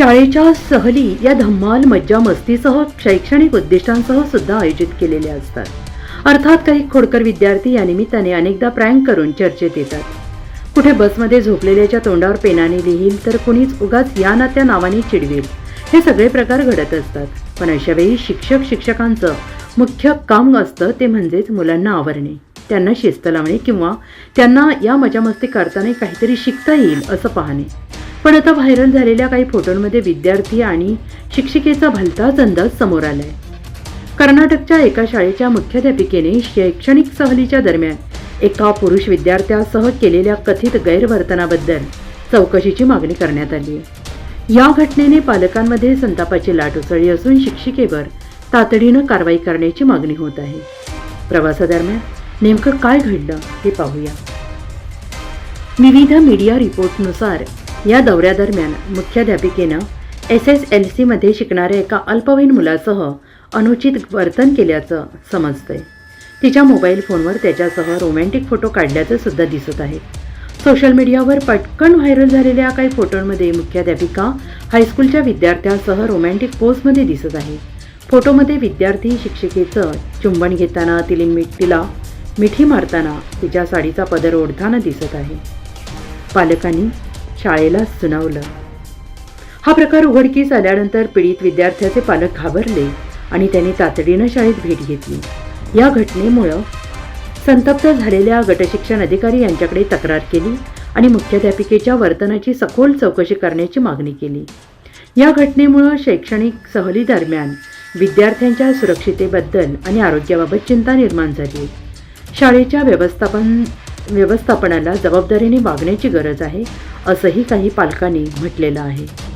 शाळेच्या सहली या धम्माल मज्जा मस्तीसह शैक्षणिक उद्दिष्टांसह सुद्धा आयोजित केलेल्या असतात. अर्थात काही खोडकर विद्यार्थी या निमित्ताने अनेकदा प्रँक करून चर्चेत येतात. कुठे बसमध्ये झोपलेल्याच्या तोंडावर पेनाने लिहील तर कुणीच उगाच या ना त्या नावाने चिडवेल. हे सगळे प्रकार घडत असतात. पण अशावेळी शिक्षक शिक्षकांचं मुख्य काम असतं ते म्हणजेच मुलांना आवरणे. त्यांना शिस्त लावणे किंवा त्यांना या मजामस्ती करताना काहीतरी शिकता येईल असं पाहणे. पण आता व्हायरल झालेल्या काही फोटोंमध्ये विद्यार्थी आणि शिक्षिकेचा भलताच अंदाज समोर आलाय. कर्नाटकच्या एका शाळेच्या मुख्याध्यापिकेने शैक्षणिक सहलीच्या दरम्यान एका पुरुष विद्यार्थ्यासह केलेल्या कथित गैरवर्तनाबद्दल चौकशीची मागणी करण्यात आली आहे. या घटनेने पालकांमध्ये संतापाची लाट उसळली असून शिक्षिकेवर तातडीनं कारवाई करण्याची मागणी होत आहे. प्रवासादरम्यान नेमकं काय घडलं हे पाहूया. विविध मीडिया रिपोर्टनुसार या दौऱ्यादरम्यान मुख्याध्यापिकेनं एस एस एल सीमध्ये शिकणाऱ्या एका अल्पवयीन मुलासह अनुचित वर्तन केल्याचं समजतंय. तिच्या मोबाईल फोनवर त्याच्यासह रोमॅन्टिक फोटो काढल्याचं सुद्धा दिसत आहे. सोशल मीडियावर पटकन व्हायरल झालेल्या काही फोटोंमध्ये मुख्याध्यापिका हायस्कूलच्या विद्यार्थ्यासह रोमॅन्टिक पोजमध्ये दिसत आहे. फोटोमध्ये विद्यार्थी शिक्षिकेचं चुंबन घेताना तिला मीठ तिला मिठी मारताना तिच्या साडीचा पदर ओढताना दिसत आहे. पालकांनी शाळेला सुनावलं. हा प्रकार उघडकीस आल्यानंतर पीडित विद्यार्थ्याचे पालक घाबरले आणि त्यांनी तातडीनं शाळेत भेट घेतली. या घटनेमुळं संतप्त झालेल्या गटशिक्षण अधिकारी यांच्याकडे तक्रार केली आणि मुख्याध्यापिकेच्या वर्तनाची सखोल चौकशी करण्याची मागणी केली. या घटनेमुळं शैक्षणिक सहलीदरम्यान विद्यार्थ्यांच्या सुरक्षितेबद्दल आणि आरोग्याबाबत चिंता निर्माण झाली. शाळेच्या व्यवस्थापन व्यवस्थापनाला जबाबदारीने वागण्याची गरज आहे असंही काही पालकांनी म्हटलेलं आहे.